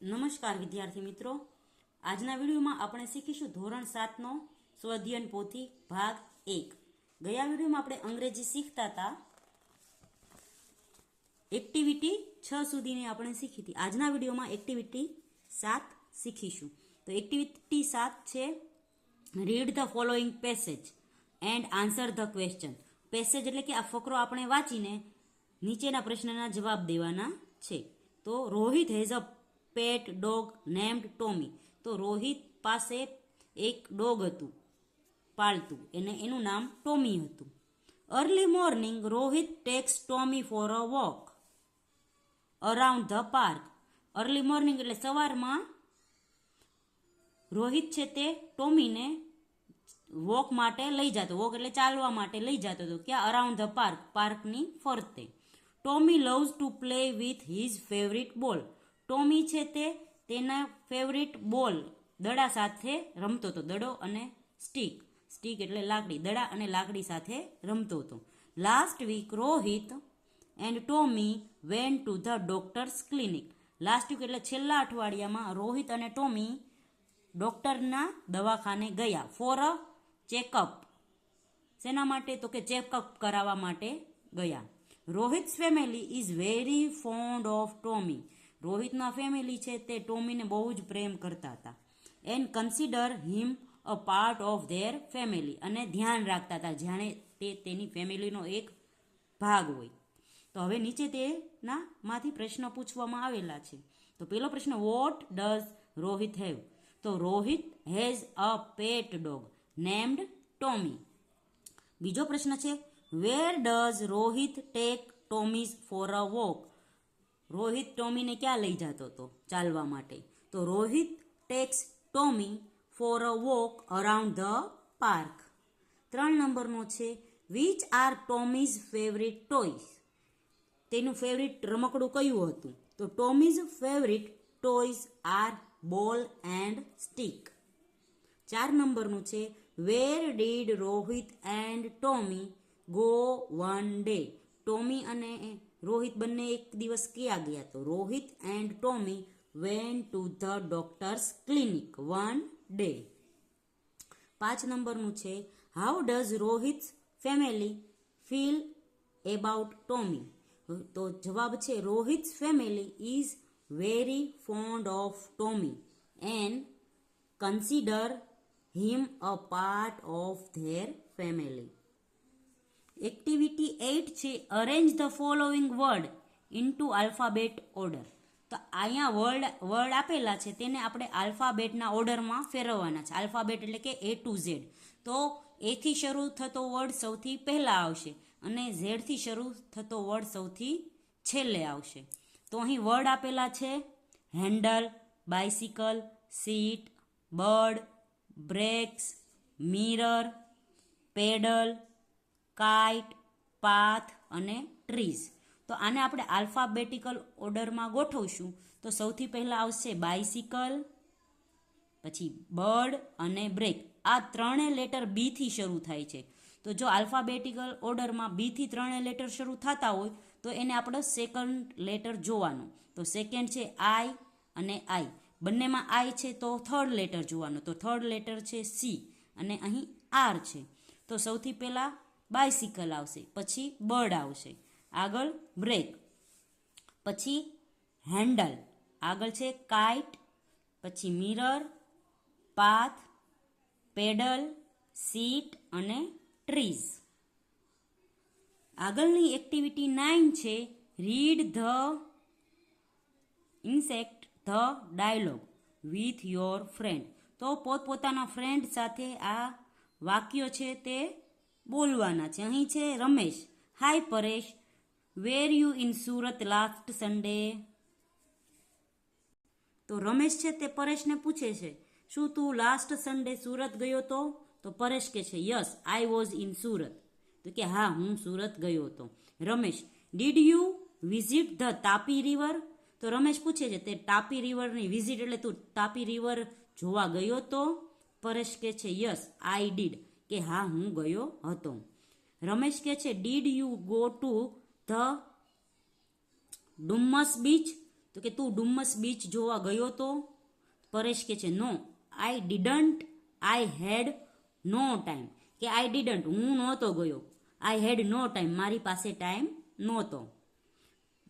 નમસ્કાર વિદ્યાર્થી મિત્રો. આજના વિડીયોમાં આપણે શીખીશું ધોરણ સાતનો સ્વધ્યન પોથી ભાગ એક. ગયા વિડીયોમાં આપણે અંગ્રેજી શીખતા હતા. એક્ટિવિટી છ સુધીની આપણે શીખી હતી. આજના વિડીયોમાં એક્ટિવિટી સાત શીખીશું. તો એક્ટિવિટી સાત છે read the following passage and answer the question passage એટલે કે આ ફકરો આપણે વાંચીને નીચેના પ્રશ્નના જવાબ દેવાના છે. તો Rohit has a pet dog named Tommy તો રોહિત પાસે એક ડોગ હતું, પાલતું. એને એનું નામ ટોમી હતું. Early morning Rohit takes Tommy for a walk around the park early morning એટલે સવારમાં રોહિત છે તે ટોમીને વોક માટે લઈ જતો. વોક એટલે ચાલવા માટે લઈ જતો હતો. ક્યાં? અરાઉન્ડ ધ પાર્ક પાર્કની ફરતે. Tommy loves to play with his favourite ball Tommy છે તે તેના ફેવરિટ બોલ દડા સાથે રમતો હતો. દડો અને સ્ટીક સ્ટીક એટલે લાકડી. દડા અને લાકડી સાથે રમતો હતો. Last week Rohit and Tommy went to the doctor's clinic last week એટલે છેલ્લા અઠવાડિયામાં રોહિત અને ટોમી ડોક્ટરના દવાખાને ગયા ફોર અ ચેકઅપ શેના માટે? તો કે ચેકઅપ કરાવવા માટે ગયા. Rohit's family is very fond of Tommy. રોહિતના family છે તે ટોમીને બહુ જ પ્રેમ કરતા હતા. And consider him a part of their family અને ધ્યાન રાખતા હતા જાણે તે તેની ફેમિલીનો એક ભાગ હોય. તો હવે નીચે તેના માંથી પ્રશ્ન પૂછવામાં આવેલા છે. તો પેલો પ્રશ્ન વોટ ડઝ રોહિત હેવ તો Rohit has a pet dog named Tommy. બીજો પ્રશ્ન છે where does Rohit take Tommy's for a walk Rohit ટોમીને ક્યાં લઈ જતો હતો ચાલવા માટે? તો Rohit takes Tommy for a walk around the park. ત્રણ નંબરનો છે, which are Tommy's favourite toys? તેનું ફેવરિટ રમકડું કયું હતું? તો Tommy's favourite toys are ball and stick. ચાર નંબરનું છે, where did Rohit and Tommy go one day? Tommy અને રોહિત બંને એક દિવસ ક્યાં ગયા તો? Rohit and Tommy went to the doctor's clinic one day પાંચ નંબરનું છે how does Rohit family feel about Tommy તો જવાબ છે, Rohit family is very fond of Tommy and consider him a part of their family activity eight છે arrange the following word into alphabet order તો અહીંયા word word આપેલા છે, તેને આપણે આલ્ફાબેટના ઓર્ડરમાં ફેરવવાના છે. આલ્ફાબેટ એટલે કે એ ટુ ઝેડ તો એથી શરૂ થતો વર્ડ સૌથી પહેલાં આવશે અને ઝેડથી શરૂ થતો વર્ડ સૌથી છેલ્લે આવશે. તો અહીં વર્ડ આપેલા છે handle bicycle seat bird brakes mirror pedal kite, path અને ટ્રીઝ. તો આને આપણે આલ્ફાબેટિકલ ઓર્ડરમાં ગોઠવશું. તો સૌથી પહેલાં આવશે બાઇસિકલ પછી બર્ડ અને બ્રેક. આ ત્રણેય લેટર બીથી શરૂ થાય છે. તો જો આલ્ફાબેટિકલ ઓર્ડરમાં બીથી ત્રણેય લેટર શરૂ થતા હોય, તો એને આપણે સેકન્ડ લેટર જોવાનું. તો સેકન્ડ છે આઈ અને આઈ બંનેમાં આઈ છે તો થર્ડ લેટર જોવાનું. તો થર્ડ લેટર છે સી અને અહીં આર છે. તો સૌથી પહેલાં બાઇસિકલ આવશે. પછી બર્ડ આવશે. આગળ બ્રેક પછી હેન્ડલ આગળ છે કાઇટ પછી મિરર પાથ પેડલ સીટ અને ટ્રીઝ આગળની એક્ટિવિટી નાઇન છે. Read the insect the dialogue with your friend તો પોતપોતાના ફ્રેન્ડ સાથે આ વાક્યો છે તે બોલવાના છે. અહીં છે Ramesh. Hi Paresh. Were you in Surat last Sunday તો રમેશ છે તે પરેશને પૂછે છે, શું તું લાસ્ટ સન્ડે સુરત ગયો તો? તો પરેશ કે છે yes I was in Surat. તો કે, હા, હું સુરત ગયો હતો. Ramesh did you visit the Tapi river તો રમેશ પૂછે છે, તે તાપી રિવરની વિઝિટ એટલે તું તાપી રિવર જોવા ગયો તો? પરેશ કે છે યસ આઈ ડીડ કે હા, હું ગયો હતો. રમેશ કે છે did you go to the Dummas beach? તો કે, તું ડુમ્મસ બીચ જોવા ગયો તો? પરેશ કે છે નો આઈ didn't I head no time કે આઈ ડીડન્ટ હું નહોતો ગયો. આઈ હેડ નો ટાઈમ મારી પાસે ટાઈમ નહોતો.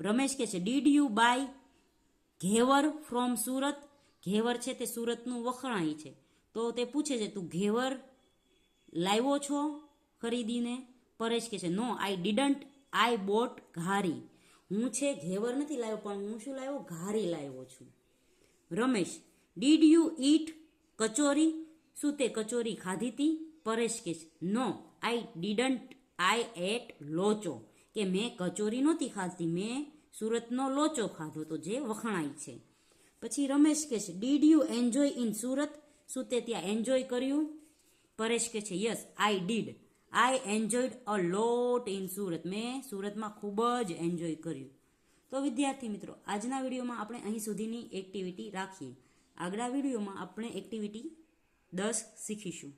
રમેશ કે છે did you buy ghevar from Surat? Ghevar છે તે સુરતનું વખણાય છે. તો તે પૂછે છે, તું ઘેવર લાવ્યો છો ખરીદીને? પરેશ કહે છે, નો આઈ ડિડન્ટ આઈ બોટ ઘારી. હું છે ઘેવર નથી લાવ્યો, પણ હું શું લાવ્યો? ઘારી લાવ્યો છું. Ramesh did you eat kachori? શું તે કચોરી ખાધી હતી પરેશ કહે છે, નો આઈ ડિડન્ટ આઈ એટ લોચો. કે મેં કચોરી નહોતી ખાધી, મેં સુરતનો લોચો ખાધો તો જે વખણાય છે. પછી રમેશ કહે છે did you enjoy in Surat? શું તે ત્યાં એન્જોય કર્યું? પરેશ કે છે yes I did I enjoyed a lot in Surat. મેં સુરતમાં ખૂબ જ એન્જોય કર્યું. તો વિદ્યાર્થી મિત્રો, આજના વિડીયોમાં આપણે અહીં સુધીની એક્ટિવિટી રાખીએ. આગલા વિડીયોમાં આપણે એક્ટિવિટી દસ શીખીશું.